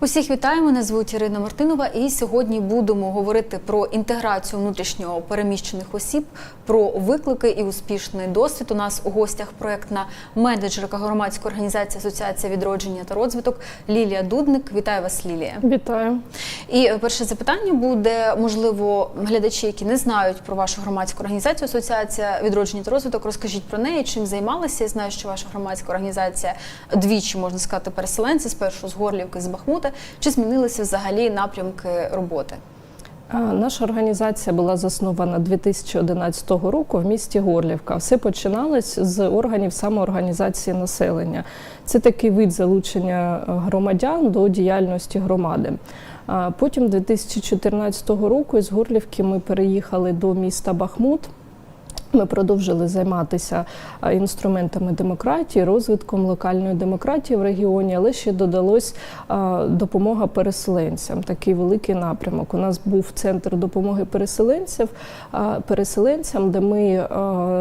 Усіх вітаю, мене звуть Ірина Мартинова, і сьогодні будемо говорити про інтеграцію внутрішньо переміщених осіб, про виклики і успішний досвід. У нас у гостях проєктна менеджерка громадської організації Асоціація відродження та розвиток Лілія Дудник. Вітаю вас, Лілія. Вітаю. І перше запитання буде можливо глядачі, які не знають про вашу громадську організацію Асоціація відродження та розвиток. Розкажіть про неї, чим займалися. Я знаю, що ваша громадська організація двічі можна сказати переселенці спершу з Горлівки, з Бахмута. Чи змінилися взагалі напрямки роботи? Наша організація була заснована 2011 року в місті Горлівка. Все починалось з органів самоорганізації населення. Це такий вид залучення громадян до діяльності громади. Потім 2014 року із Горлівки ми переїхали до міста Бахмут. Ми продовжили займатися інструментами демократії, розвитком локальної демократії в регіоні, але ще додалось допомога переселенцям. Такий великий напрямок. У нас був центр допомоги переселенців, переселенцям, де ми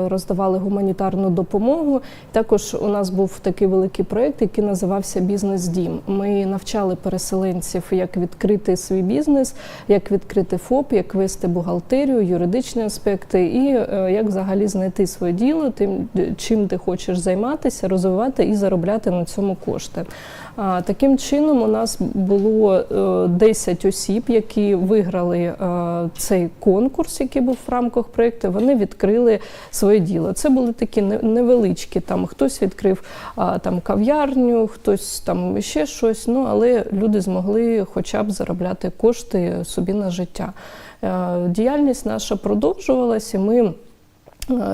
роздавали гуманітарну допомогу. Також у нас був такий великий проєкт, який називався Бізнес-дім. Ми навчали переселенців, як відкрити свій бізнес, як відкрити ФОП, як вести бухгалтерію, юридичні аспекти і е, як взагалі знайти своє діло, тим чим ти хочеш займатися, розвивати і заробляти на цьому кошти. Таким чином, у нас було е, 10 осіб, які виграли е, цей конкурс, який був в рамках проєкту. Вони відкрили своє діло. Це були такі невеличкі. Там хтось відкрив там кав'ярню, хтось там ще щось. Ну але люди змогли хоча б заробляти кошти собі на життя. Е, Діяльність наша продовжувалася. Ми Е,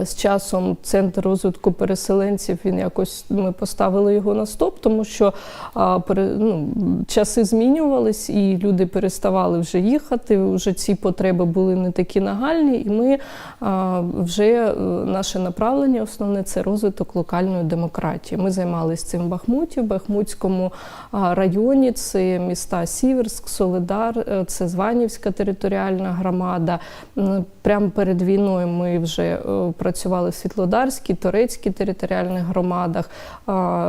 з часом центр розвитку переселенців він якось ми поставили його на стоп, тому що а, пере, ну, часи змінювались, і люди переставали вже їхати. Вже ці потреби були не такі нагальні, і ми а, вже е, наше направлення основне це розвиток локальної демократії. Ми займалися цим в Бахмуті, в Бахмутському районі. Це міста Сіверськ, Солидар, е, це Званівська територіальна громада. Прямо перед війною ми вже е, працювали в Світлодарській, Торецькій територіальних громадах,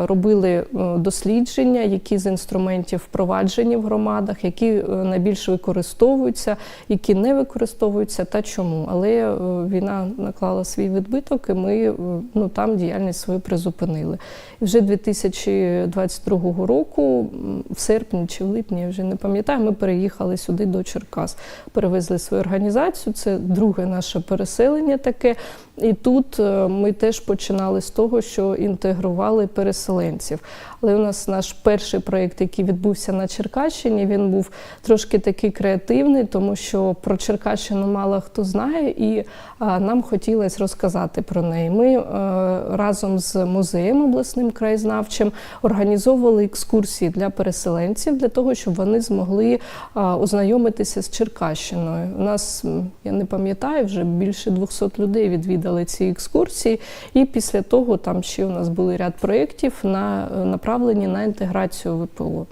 робили е, дослідження, які з інструментів впроваджені в громадах, які е, найбільше використовуються, які не використовуються та чому. Але е, війна наклала свій відбиток, і ми ну, там діяльність свою призупинили. І вже 2022 року, в серпні чи в липні, я вже не пам'ятаю, ми переїхали сюди до Черкас, перевезли свою організацію. Це друге наше переселення таке. І тут е, ми теж починали з того, що інтегрували переселенців. Але у нас наш перший проєкт, який відбувся на Черкащині, він був трошки такий креативний, тому що про Черкащину мало хто знає, і нам хотілося розказати про неї. Ми е, разом з музеєм обласним краєзнавчим організовували екскурсії для переселенців для того, щоб вони змогли ознайомитися з Черкащиною. У нас я не пам'ятаю, вже більше 200 людей відвідали ці екскурсії. І після того там ще у нас були ряд проєктів на направлені на інтеграцію ВПО.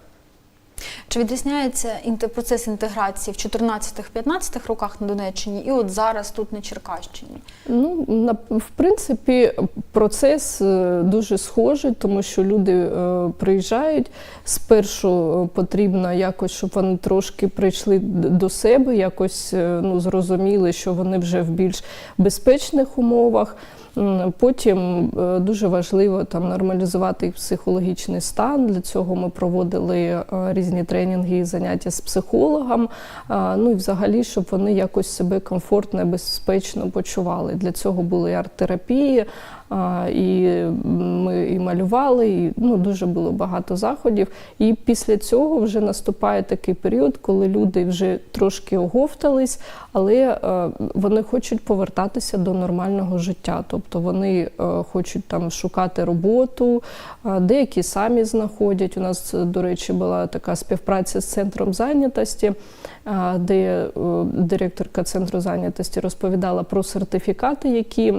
Чи відрізняється процес інтеграції в 14-15 роках на Донеччині і от зараз тут на Черкащині? Ну, в принципі, процес е, дуже схожий, тому що люди е, приїжджають. Спершу е, потрібно якось, щоб вони трошки прийшли до себе, якось ну, зрозуміли, що вони вже в більш безпечних умовах. Потім е, дуже важливо там нормалізувати психологічний стан. Для цього ми проводили е, різні тренінги і заняття з психологом. Ну і взагалі, щоб вони якось себе комфортно безпечно почували. Для цього були арт-терапії, і ми і малювали, і ну, дуже було багато заходів. І після цього вже наступає такий період, коли люди вже трошки оговтались, але е, вони хочуть повертатися до нормального життя. Тобто вони е, хочуть там шукати роботу, деякі самі знаходять. У нас, до речі, була така співпраця з центром зайнятості, де е, директорка центру зайнятості розповідала про сертифікати, які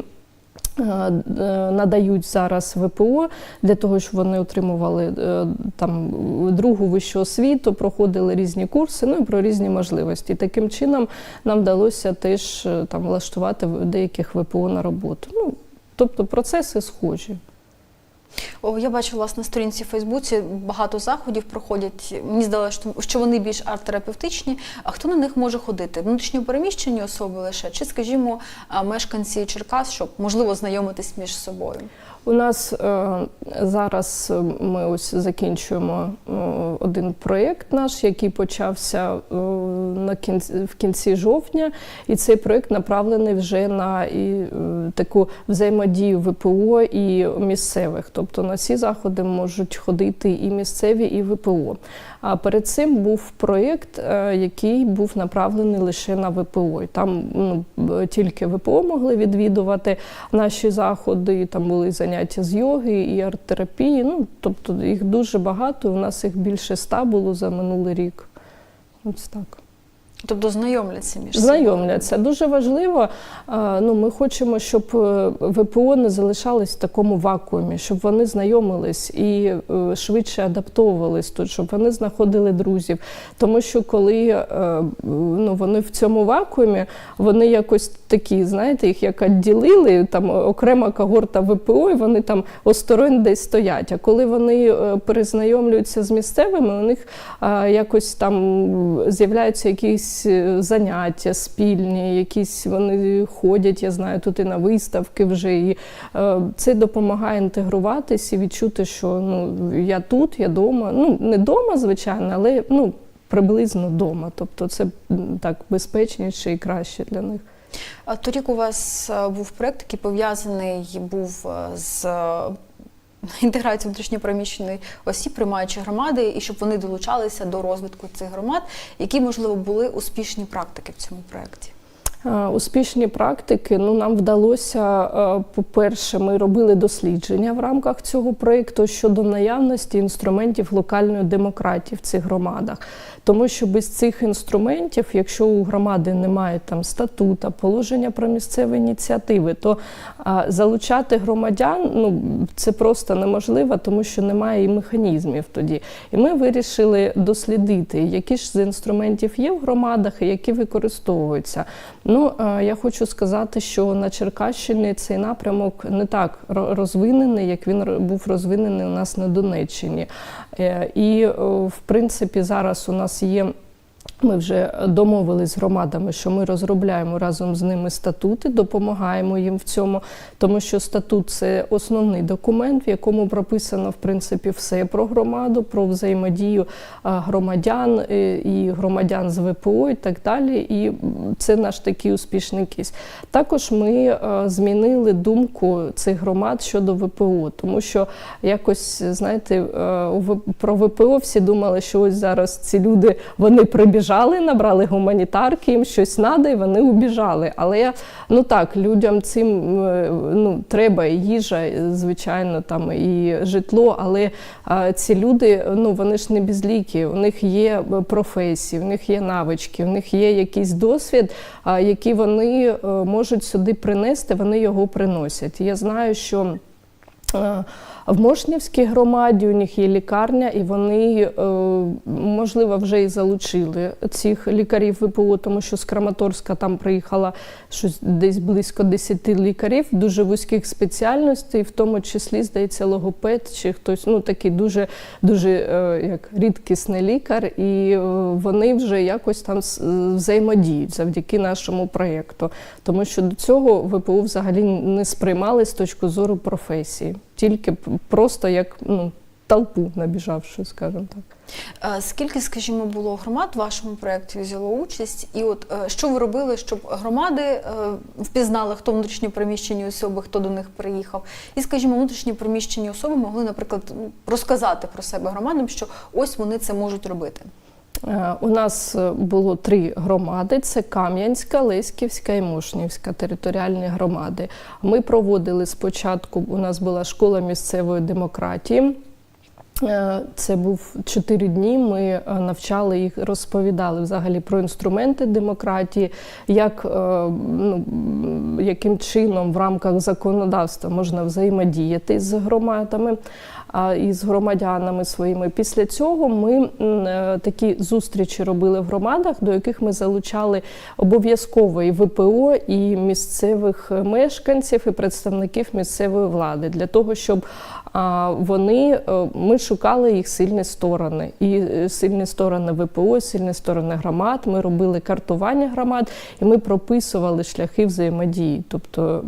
надають зараз ВПО для того, щоб вони отримували е, там другу вищу освіту, проходили різні курси, ну і про різні можливості. Таким чином нам вдалося теж е, там влаштувати деяких ВПО на роботу. Ну, тобто процеси схожі. О, я бачу власне на сторінці в Фейсбуці багато заходів проходять. Мені здалося, що- вони більш арт-терапевтичні. А хто на них може ходити? Внутрішньо переміщені особи лише, чи, скажімо, мешканці Черкас, щоб можливо знайомитись між собою? У нас е, зараз е, ми ось закінчуємо е, один проєкт наш, який почався на кінці, в кінці жовтня, і цей проєкт направлений вже на і, таку взаємодію ВПО і місцевих. Тобто на ці заходи можуть ходити і місцеві, і ВПО. А перед цим був проєкт, який був направлений лише на ВПО. І там ну, тільки ВПО могли відвідувати наші заходи. Там були заняття з йоги і арт-терапії. Ну, тобто їх дуже багато. У нас їх більше ста було за минулий рік. Ось так. Тобто знайомляться між собою? Знайомляться. Дуже важливо. Ну, ми хочемо, щоб е, ВПО не залишались в такому вакуумі, щоб вони знайомились і е, швидше адаптовувались тут, щоб вони знаходили друзів. Тому що коли е, ну, вони в цьому вакуумі, вони якось такі, знаєте, їх як відділили, там окрема когорта ВПО, і вони там осторонь десь стоять. А коли вони е, перезнайомлюються з місцевими, у них е, якось там з'являються якісь е, заняття спільні, якісь вони ходять, я знаю, тут і на виставки вже. І е, це допомагає інтегруватись і відчути, що ну, я тут, я вдома. Ну, не вдома, звичайно, але ну, приблизно вдома. Тобто це так безпечніше і краще для них. А Торік у вас е, був проєкт, який пов'язаний був е, з е, інтеграцією внутрішньопереміщених осіб, приймаючи громади, і щоб вони долучалися до розвитку цих громад, які, можливо, були успішні практики в цьому проєкті. Е, Успішні практики. Ну нам вдалося, е, по-перше, ми робили дослідження в рамках цього проєкту щодо наявності інструментів локальної демократії в цих громадах. Тому що без цих інструментів, якщо у громади немає там статута, положення про місцеві ініціативи, то а, залучати громадян ну це просто неможливо, тому що немає і механізмів тоді. І ми вирішили дослідити, які ж з інструментів є в громадах і які використовуються. Ну е, я хочу сказати, що на Черкащині цей напрямок не так розвинений, як він був розвинений у нас на Донеччині. Е, І е, в принципі зараз у нас є. Ми вже домовились з громадами, що ми розробляємо разом з ними статути, допомагаємо їм в цьому, тому що статут це основний документ, в якому прописано в принципі все про громаду, про взаємодію громадян е, і громадян з ВПО і так далі. І це наш такий успішний кейс. Також ми е, змінили думку цих громад щодо ВПО, тому що якось знаєте, е, про ВПО всі думали, що ось зараз ці люди вони прибіжали, набрали гуманітарки, їм щось надо, і вони убіжали. Але ну так, людям цим е, ну, треба і їжа, звичайно, там і житло. Але ці люди, ну вони ж не безлікі, у них є е, професії, у них є навички, у них є якийсь досвід, який вони е, можуть сюди принести, вони його приносять. Я знаю, що. Е, В Мошнівській громаді у них є лікарня, і вони, е, можливо, вже і залучили цих лікарів ВПО, тому що з Краматорська там приїхало щось десь близько 10 лікарів дуже вузьких спеціальностей, в тому числі, здається, логопед чи хтось, ну такий дуже, дуже е, як рідкісний лікар, і вони вже якось там взаємодіють завдяки нашому проєкту. Тому що до цього ВПО взагалі не сприймали з точки зору професії, тільки просто як ну, толпу набіжавши, скажімо так. Скільки, скажімо, було громад в вашому проєкті взяло участь? І от е, що ви робили, щоб громади е, впізнали, хто внутрішньо переміщені особи, хто до них приїхав? І, скажімо, внутрішньо переміщені особи могли, наприклад, розказати про себе громадам, що ось вони це можуть робити. Е, У нас е, було три громади: це Кам'янська, Леськівська і Мошнівська територіальні громади. Ми проводили спочатку. У нас була школа місцевої демократії. Е, Це був чотири дні. Ми навчали їх, розповідали взагалі про інструменти демократії, як ну, яким чином в рамках законодавства можна взаємодіяти з громадами. Із громадянами своїми. Після цього ми е, такі зустрічі робили в громадах, до яких ми залучали обов'язково і ВПО, і місцевих мешканців, і представників місцевої влади для того, щоб вони е, ми шукали їх сильні сторони, і е, сильні сторони ВПО, сильні сторони громад. Ми робили картування громад, і ми прописували шляхи взаємодії. Тобто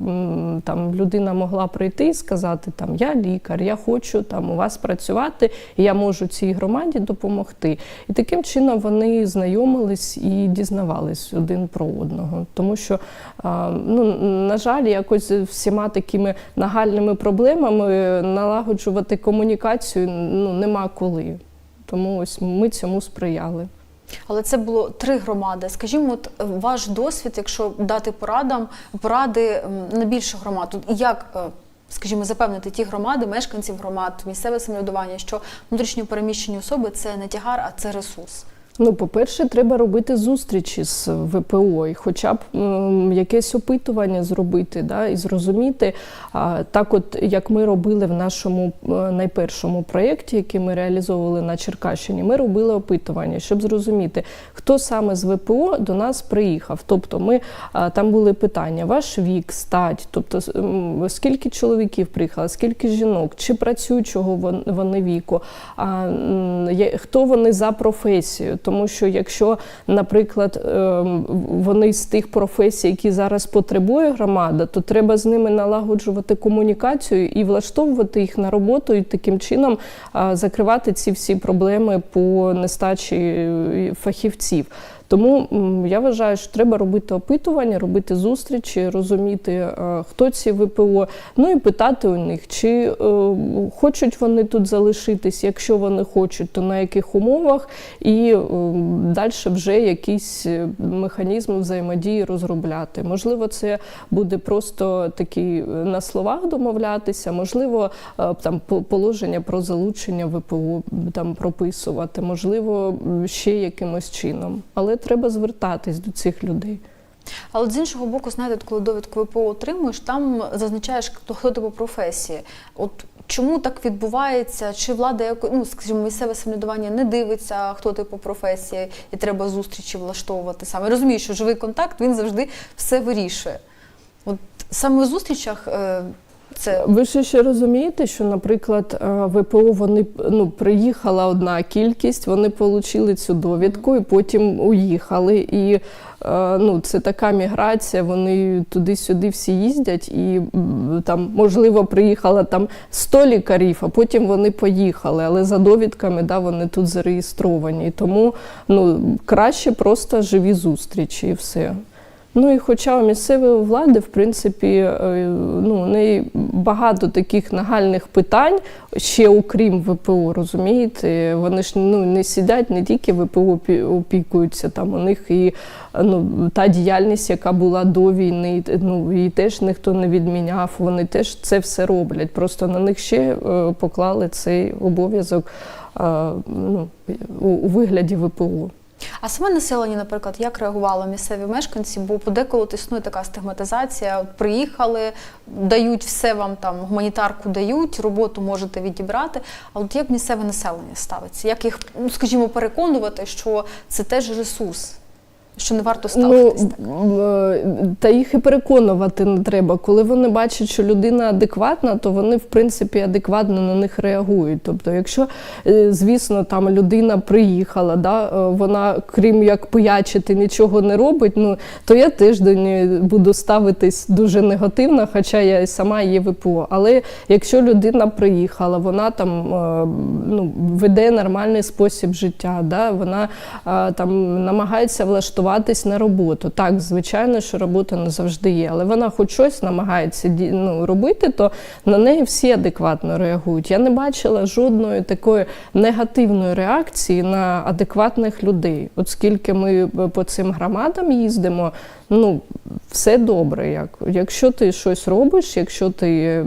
там людина могла прийти і сказати: там я лікар, я хочу там у вас працювати, і я можу цій громаді допомогти. І таким чином вони знайомились і дізнавались один про одного. Тому що, ну на жаль, якось всіма такими нагальними проблемами налагоджувати комунікацію ну нема коли. Тому ось ми цьому сприяли. Але це було три громади. Скажімо, от е, ваш досвід, якщо дати порадам, поради на більше громад. Як, е, скажімо, запевнити ті громади, мешканців громад, місцеве самоврядування, що внутрішньо переміщені особи це не тягар, а це ресурс. Ну, по-перше, треба робити зустрічі з ВПО, і хоча б м, якесь опитування зробити, да, і зрозуміти. А, так, от як ми робили в нашому е, найпершому проєкті, який ми реалізовували на Черкащині, ми робили опитування, щоб зрозуміти, хто саме з ВПО до нас приїхав. Тобто, ми а, там були питання: ваш вік, стать, тобто скільки чоловіків приїхало, скільки жінок, чи працюючого вон- вони віку, а, хто вони за професією. Тому що якщо, наприклад, ем, вони з тих професій, які зараз потребує громада, то треба з ними налагоджувати комунікацію і влаштовувати їх на роботу, і таким чином закривати ці всі проблеми по нестачі е, фахівців. Тому я вважаю, що треба робити опитування, робити зустрічі, розуміти, е, хто ці ВПО, ну і питати у них, чи е, хочуть вони тут залишитись, якщо вони хочуть, то на яких умовах, і далі вже якийсь е, механізм взаємодії розробляти. Можливо, це буде просто такі е, на словах домовлятися, можливо, е, там по- положення про залучення ВПО там прописувати, можливо, ще якимось чином. Але треба звертатись до цих людей. Але з іншого боку, знаєте, коли довідку ВПО отримуєш, там зазначаєш, хто, хто ти по професії. От чому так відбувається? Чи влада ну, скажімо, місцеве самоврядування не дивиться, хто ти по професії, і треба зустрічі влаштовувати саме. Розумію, що живий контакт він завжди все вирішує. От саме в зустрічах е, це Ви ж ще розумієте, що, наприклад, е, ВПО вони ну, приїхала одна кількість, вони отримали цю довідку і потім уїхали. І е, ну, це така міграція, вони туди-сюди всі їздять, і там, можливо, приїхало там 100 лікарів, а потім вони поїхали. Але за довідками да, вони тут зареєстровані. Тому ну, краще просто живі зустрічі і все. Ну і хоча у місцевої влади, в принципі, е, ну, у неї багато таких нагальних питань, ще окрім ВПО, розумієте, вони ж ну, не сидять, не тільки ВПО опі- опікуються, там у них і ну, та діяльність, яка була до війни, ну, її теж ніхто не відміняв, вони теж це все роблять. Просто на них ще е, поклали цей обов'язок е, ну, у вигляді ВПО. А саме населення, наприклад, як реагувало місцеві мешканці, бо подеколи існує така стигматизація. Приїхали, дають все вам там, гуманітарку дають, роботу можете відібрати. А от як місцеве населення ставиться? Як їх, ну скажімо, переконувати, що це теж ресурс, що не варто ставитись? Ну, та їх і переконувати не треба. Коли вони бачать, що людина адекватна, то вони, в принципі, адекватно на них реагують. Тобто, якщо, е, звісно, там людина приїхала, да, е, вона, крім як пиячити, нічого не робить, ну, то я теж до неї буду ставитись дуже негативно, хоча я і сама є ВПО. Але якщо людина приїхала, вона там ну, веде нормальний спосіб життя, да, вона там намагається влаштуватись на роботу. Так, звичайно, що робота не завжди є, але вона хоч щось намагається ну, робити, то на неї всі адекватно реагують. Я не бачила жодної такої негативної реакції на адекватних людей. От скільки ми по цим громадам їздимо, ну все добре. Як якщо ти щось робиш, якщо ти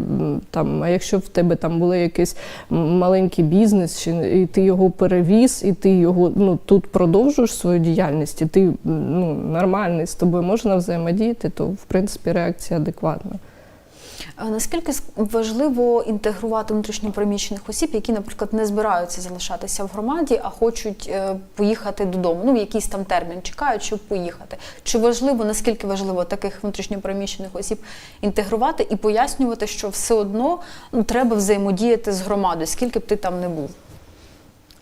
там, а якщо в тебе там були якийсь маленький бізнес, і ти його перевіз, і ти його ну тут продовжуєш свою діяльність, і ти ну нормальний з тобою можна взаємодіяти, то в принципі реакція адекватна. Наскільки важливо інтегрувати внутрішньопереміщених осіб, які, наприклад, не збираються залишатися в громаді, а хочуть е, поїхати додому? Ну, в якийсь там термін чекають, щоб поїхати. Чи важливо, наскільки важливо таких внутрішньопереміщених осіб інтегрувати і пояснювати, що все одно ну, треба взаємодіяти з громадою, скільки б ти там не був?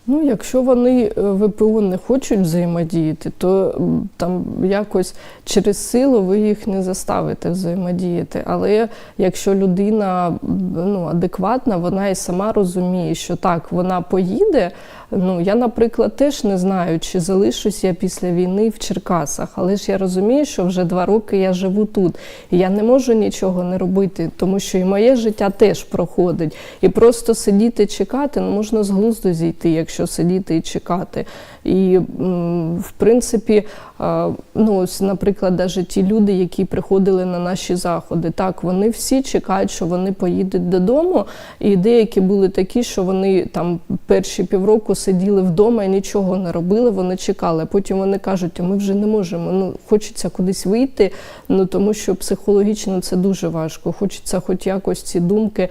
Ну, якщо вони е, ВПО не хочуть взаємодіяти, то там якось через силу ви їх не заставите взаємодіяти. Але якщо людина ну, адекватна, вона і сама розуміє, що так, вона поїде. Ну, я, наприклад, теж не знаю, чи залишусь я після війни в Черкасах, але ж я розумію, що вже два роки я живу тут. І я не можу нічого не робити, тому що і моє життя теж проходить. І просто сидіти чекати, ну можна з глузду зійти, якщо сидіти і чекати. І в принципі, ну ось, наприклад, навіть ті люди, які приходили на наші заходи, так вони всі чекають, що вони поїдуть додому. І деякі були такі, що вони там перші півроку сиділи вдома і нічого не робили. Вони чекали. Потім вони кажуть, ми вже не можемо. Ну хочеться кудись вийти. Ну тому що психологічно це дуже важко. Хочеться, хоч якось ці думки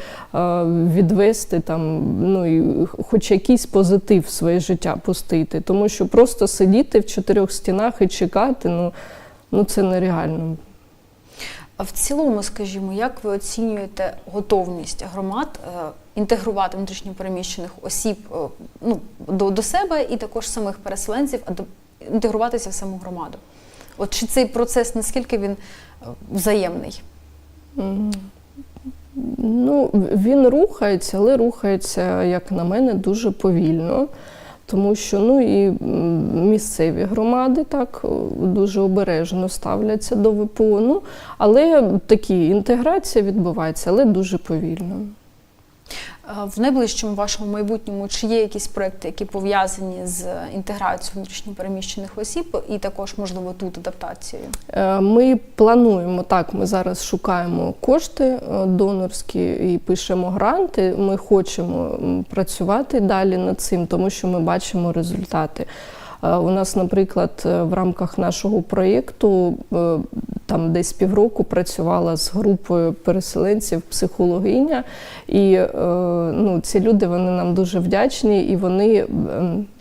відвести там, ну і хоч якийсь позитив в своє життя пустити. Тому що просто сидіти в чотирьох стінах і чекати, ну, ну це нереально. А в цілому, скажімо, як ви оцінюєте готовність громад е, інтегрувати внутрішньопереміщених осіб е, ну, до, до себе і також самих переселенців, а інтегруватися в саму громаду? От чи цей процес наскільки він е, взаємний? Ну, він рухається, але рухається, як на мене, дуже повільно. Тому що ну і місцеві громади так дуже обережно ставляться до ВПО. Ну, але такі інтеграція відбувається, але дуже повільно. Е, В найближчому вашому майбутньому чи є якісь проекти, які пов'язані з інтеграцією внутрішньопереміщених осіб, і також можливо тут адаптацією? Е, Ми плануємо так. Ми зараз шукаємо кошти е, донорські і пишемо гранти. Ми хочемо працювати далі над цим, тому що ми бачимо результати. Е, У нас, наприклад, е, в рамках нашого проєкту е, там десь півроку працювала з групою переселенців психологиня, і ну, ці люди вони нам дуже вдячні, і вони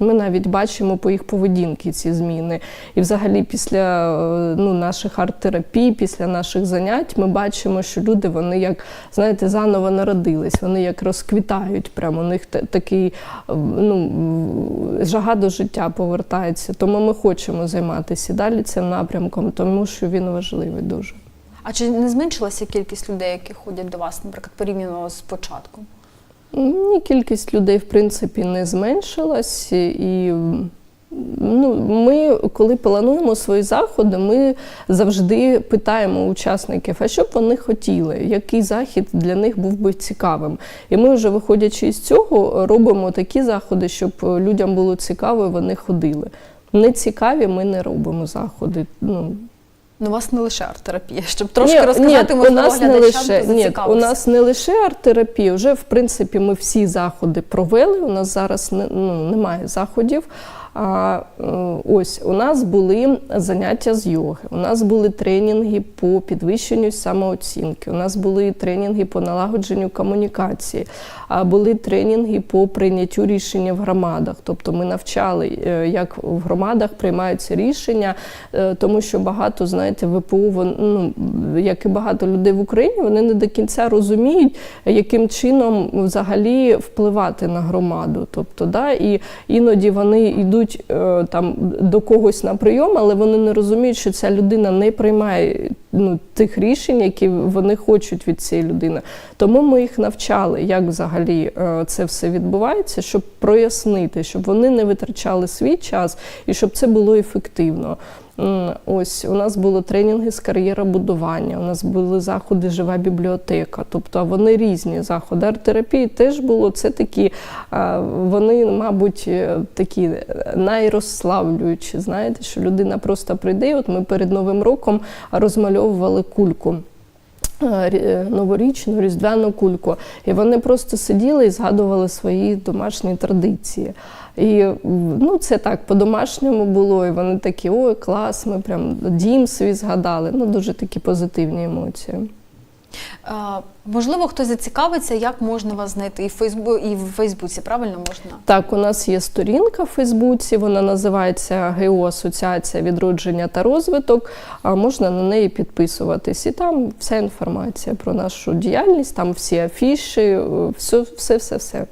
ми навіть бачимо по їх поведінки ці зміни. І взагалі після ну, наших арт-терапій, після наших занять, ми бачимо, що люди вони як знаєте, заново народились, вони як розквітають. Прямо у них такий ну, жага до життя повертається. Тому ми хочемо займатися і далі цим напрямком, тому що він важливий дуже. А чи не зменшилася кількість людей, які ходять до вас, наприклад, порівняно з початком? Ні, кількість людей, в принципі, не зменшилась. І ну, ми, коли плануємо свої заходи, ми завжди питаємо учасників, а що б вони хотіли, який захід для них був би цікавим. І ми вже, виходячи із цього, робимо такі заходи, щоб людям було цікаво, і вони ходили. Не цікаві, ми не робимо заходи. Ну, Ну, у вас не лише арт-терапія, щоб трошки ні, розказати ні, у нас не лише ні, у нас не лише арт-терапія, вже в принципі ми всі заходи провели. У нас зараз не, ну, немає заходів. А ось у нас були заняття з йоги, у нас були тренінги по підвищенню самооцінки, у нас були тренінги по налагодженню комунікації, а були тренінги по прийняттю рішення в громадах. Тобто ми навчали, е, як в громадах приймаються рішення, е, тому що багато, знаєте, вон- ну, як і багато людей в Україні, вони не до кінця розуміють, яким чином взагалі впливати на громаду. Тобто, да, і іноді вони йдуть е, там до когось на прийом, але вони не розуміють, що ця людина не приймає ну, тих рішень, які вони хочуть від цієї людини. Тому ми їх навчали, як взагалі е, це все відбувається, щоб прояснити, щоб вони не витрачали свій час і щоб це було ефективно. Ось у нас були тренінги з кар'єробудування, у нас були заходи Жива бібліотека. Тобто вони різні заходи. Арт-терапії теж було. Це такі, вони, мабуть, е, такі найрозславлюючі. Знаєте, що людина просто прийде. От ми перед Новим роком розмальовували кульку. е, е, Новорічну різдвяну кульку, і вони просто сиділи і згадували свої домашні традиції. І ну, це так по-домашньому було. І вони такі, ой, клас, ми прям дім свій згадали. Ну, дуже такі позитивні емоції. Е, Можливо, хтось зацікавиться, як можна вас знайти і в Фейсбу і в Фейсбуці, правильно можна? Так, у нас є сторінка в Фейсбуці, вона називається ГО Асоціація відродження та розвиток. А можна на неї підписуватись. І там вся інформація про нашу діяльність, там всі афіші, е, все, все, все, все.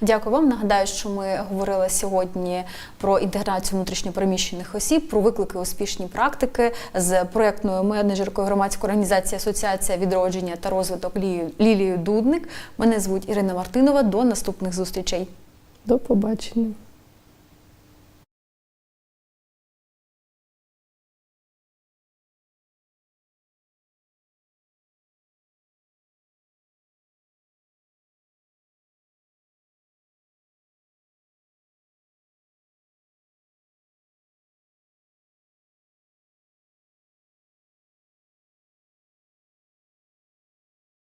Дякую вам. Нагадаю, що ми говорили сьогодні про інтеграцію внутрішньопереміщених осіб, про виклики успішні практики з проєктною менеджеркою громадської організації Асоціація відродження та розвиток Лілією Дудник. Мене звуть Ірина Мартинова. До наступних зустрічей. До побачення.